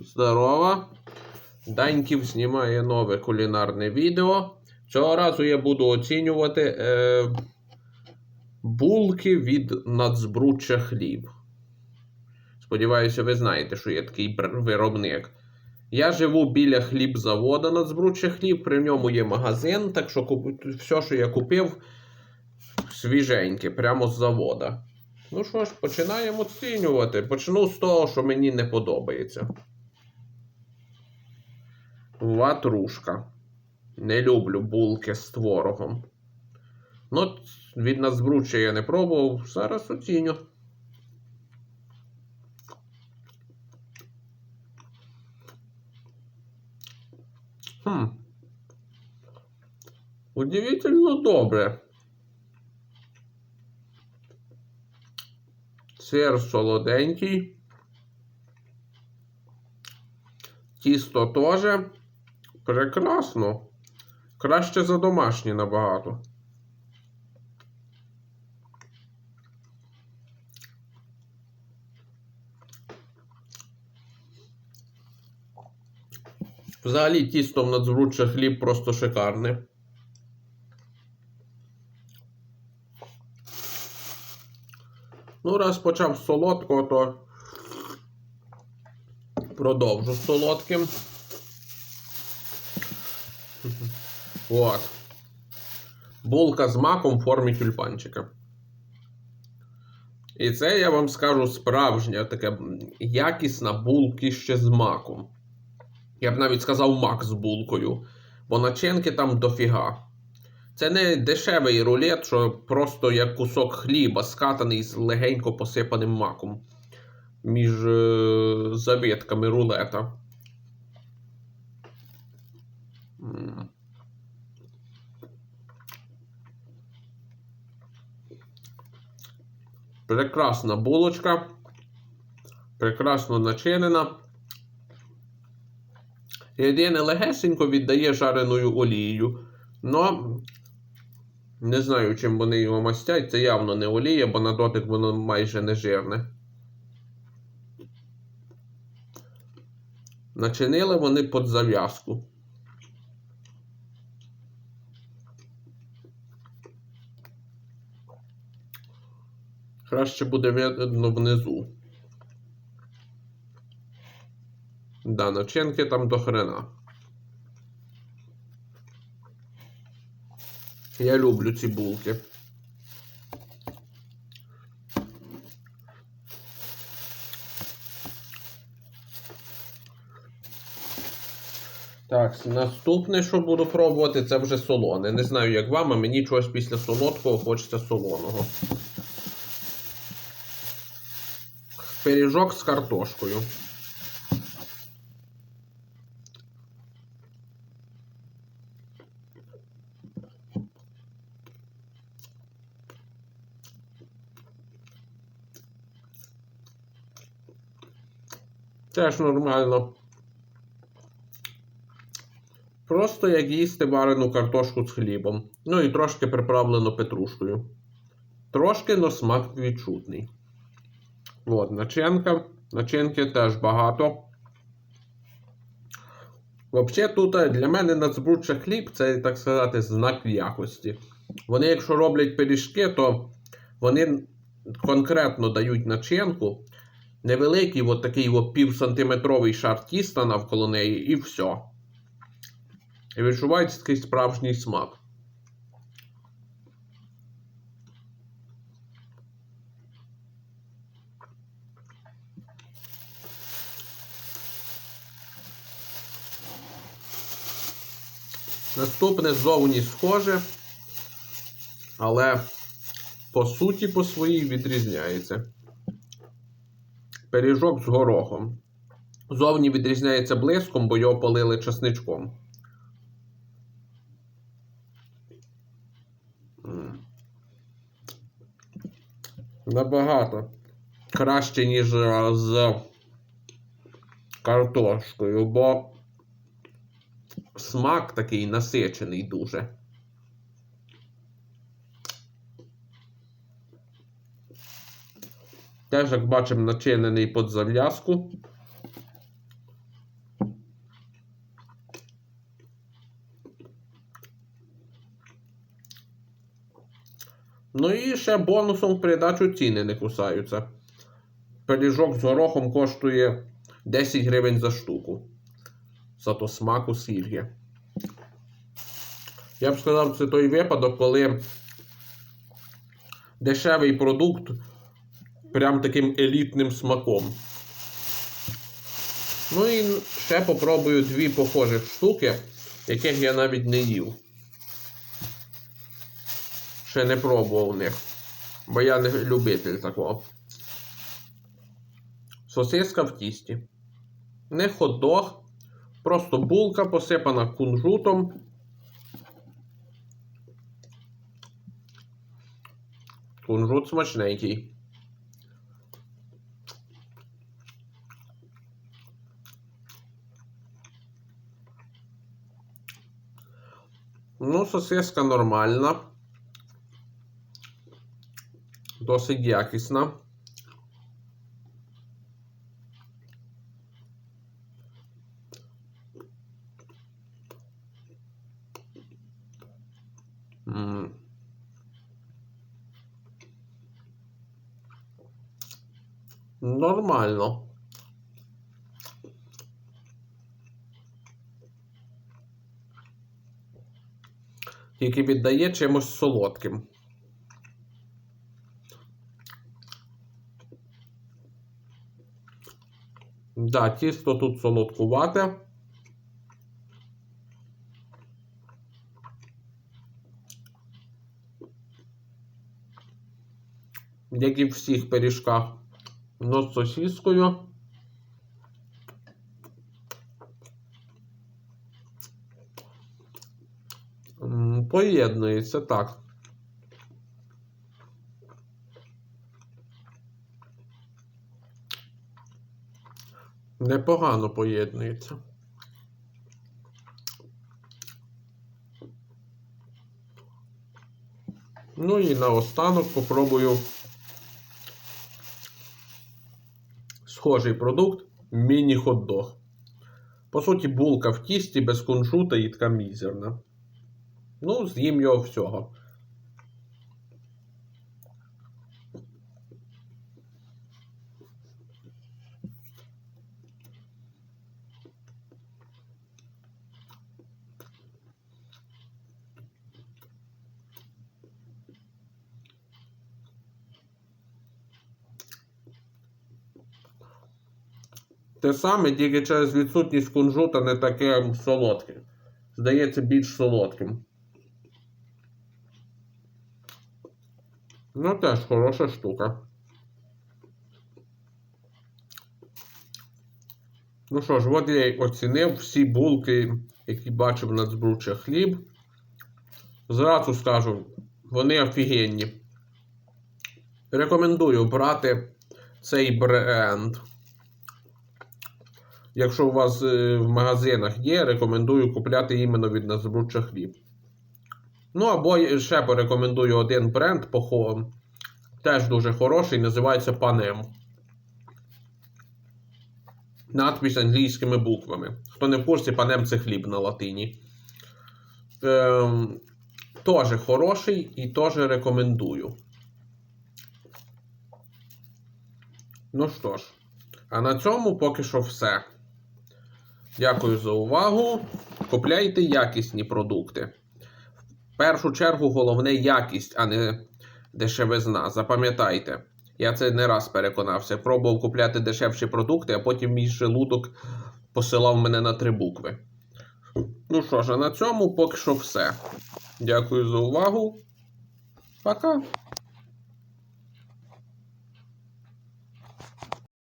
Здорово. Даньків знімає нове кулінарне відео. Цього разу я буду оцінювати е, булки від нацбруччя хліб. Сподіваюся, ви знаєте, що є такий виробник. Я живу біля хлібзавода нацбруччя хліб, при ньому є магазин, так що куп- все, що я купив, свіженьке, прямо з завода. Ну що ж, починаємо оцінювати. Почну з того, що мені не подобається. Ватрушка. Не люблю булки з творогом. Ну, від Нацбруччя я не пробував. Зараз оціню. Хм. Удивительно добре. Сир солоденький. Тісто теж прекрасно. Краще за домашнє набагато. Взагалі в надзвуччя хліб просто шикарне. Ну, раз почав з солодкого, то продовжу з солодким. От. Булка з маком в формі тюльпанчика. І це я вам скажу справжня така якісна булки ще з маком. Я б навіть сказав мак з булкою, бо начинки там дофіга. Це не дешевий рулет, що просто як кусок хліба, скатаний з легенько посипаним маком між е, завітками рулета. Прекрасна булочка. Прекрасно начинена. Єдине легесенько віддає жареною олією. Но не знаю, чим вони його мастять. Це явно не олія, бо на дотик воно майже не жирне. Начинили вони під зав'язку. Краще буде видно внизу. Да, начинки там до хрена. Я люблю ці булки. Так, наступне, що буду пробувати, це вже солоне. Не знаю, як вам, а мені чогось після солодкого хочеться солоного. Пиріжок з картошкою. Теж нормально. Просто як їсти варену картошку з хлібом. Ну і трошки приправлено петрушкою. Трошки, но смак відчутний. От, начинка. Начинки теж багато. Взагалі, тут е, для мене нацбруччя хліб це, так сказати, знак якості. Вони, якщо роблять пиріжки, то вони конкретно дають начинку. Невеликий от такий от півсантиметровий шар тіста навколо неї, і все. І відчувається такий справжній смак. Наступне зовні схоже, але по суті по своїй відрізняється. Пиріжок з горохом. Зовні відрізняється блиском, бо його полили часничком. Набагато краще, ніж з картошкою, бо смак такий насичений дуже. Теж, як бачимо, начинений під зав'язку. Ну і ще бонусом в придачу ціни не кусаються. Пиріжок з горохом коштує 10 гривень за штуку. Зато смаку скільки. Я б сказав, це той випадок, коли дешевий продукт прям таким елітним смаком. Ну і ще попробую дві похожих штуки, яких я навіть не їв. Ще не пробував них. Бо я не любитель такого. Сосиска в тісті. Не хот-дог, просто булка посипана кунжутом. Кунжут смачненький. Ну, сосиска нормальна. Досить якісна. Нормально. Тільки віддає чимось солодким. Да, тісто тут солодкувате. Як і в всіх пиріжках. Но з сосіскою. Поєднується так. Непогано поєднується. Ну і наостанок попробую схожий продукт міні-хот-дог. По суті, булка в тісті без кунжута і така мізерна. Ну, з'їм його всього. Те саме, тільки через відсутність кунжута не таке солодке. Здається, більш солодким. Ну, теж хороша штука. Ну що ж, от я оцінив всі булки, які бачив на збруче хліб. Зразу скажу, вони офігенні. Рекомендую брати цей бренд. Якщо у вас е, в магазинах є, рекомендую купляти іменно від Назбруча хліб. Ну, або ще порекомендую один бренд похо- теж дуже хороший, називається Panem. Надпись англійськими буквами. Хто не в курсі, Panem це хліб на латині. Ем, теж хороший і теж рекомендую. Ну що ж, а на цьому поки що все. Дякую за увагу. Купляйте якісні продукти. В першу чергу головне якість, а не дешевизна. Запам'ятайте. Я це не раз переконався. Пробував купляти дешевші продукти, а потім мій желудок посилав мене на три букви. Ну що ж, а на цьому поки що все. Дякую за увагу. Пока.